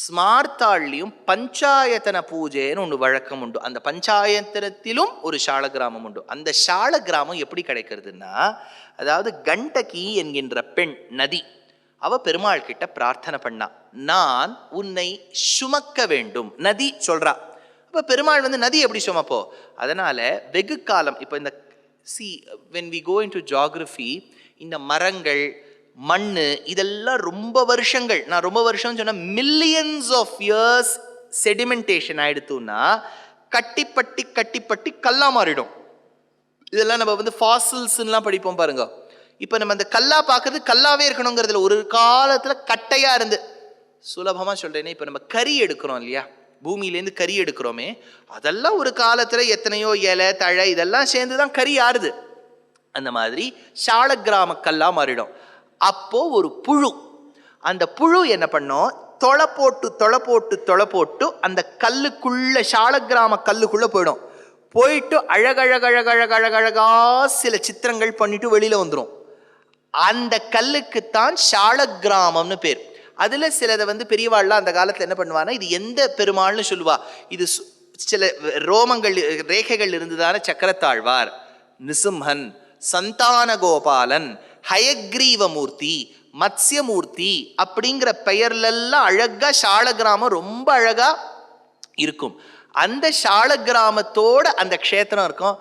ஸ்மார்த்தாள்லையும் பஞ்சாயத்தன பூஜைன்னு ஒன்று வழக்கம் உண்டு. அந்த பஞ்சாயத்தனத்திலும் ஒரு சால கிராமம் உண்டு. அந்த சால கிராமம் எப்படி கிடைக்கிறதுன்னா அதாவது கண்டகி என்கின்ற பெண் நதி அவ பெருமாள் கிட்ட பிரார்த்தனை பண்ணா. நான் உன்னை சுமக்க வேண்டும். நதி சொல்றா. அப்ப பெருமாள் வந்து நதி எப்படி சுமப்போ? அதனால வெகு காலம் இப்போ இந்த see when we go into geography இந்த மரங்கள் மண் இதெல்லாம் ரொம்ப வருஷங்கள். நான் ரொம்ப வருஷம் சொன்னால் மில்லியன்ஸ் ஆஃப் இயர்ஸ் செடிமெண்டேஷன் ஆயிடுத்துன்னா கட்டிப்பட்டி கட்டிப்பட்டி கல்லா மாறிடும். இதெல்லாம் நம்ம வந்து ஃபாசில்ஸ்லாம் படிப்போம் பாருங்க. இப்போ நம்ம அந்த கல்லா பார்க்கறது கல்லாவே இருக்கணுங்கிறதுல ஒரு காலத்தில் கட்டையாக இருந்து. சுலபமாக சொல்கிறேன்னா இப்போ நம்ம கறி எடுக்கிறோம் இல்லையா? பூமியிலேருந்து கறி எடுக்கிறோமே அதெல்லாம் ஒரு காலத்தில் எத்தனையோ இலை தழை இதெல்லாம் சேர்ந்து தான் கறி ஆறுது. அந்த மாதிரி சால கிராம கல்லா மாறிடும். அப்போ ஒரு புழு. அந்த புழு என்ன பண்ணோம்? தொலை போட்டு தொலை போட்டு தொலை போட்டு அந்த கல்லுக்குள்ள சால கிராம கல்லுக்குள்ள போயிடும். போயிட்டு அழகழகழகழகழகழகா சில சித்திரங்கள் பண்ணிட்டு வெளியில வந்துடும் அந்த கல்லுக்குத்தான் சால கிராமம்னு பேர். அதுல சிலதை வந்து பெரியவாள்லாம் அந்த காலத்துல என்ன பண்ணுவான்னா இது எந்த பெருமாள்னு சொல்லுவா. இது சு- சில ரோமங்கள் ரேகைகள் இருந்ததான சக்கரத்தாழ்வார் நிசும்ஹன் சந்தான கோபாலன் ஹயக்ரீவமூர்த்தி மத்ஸ்யமூர்த்தி அப்படிங்கிற பெயர்லெல்லாம் அழகாக சால கிராமம் ரொம்ப அழகாக இருக்கும். அந்த சால கிராமத்தோட அந்த க்ஷேத்திரம் இருக்கும்.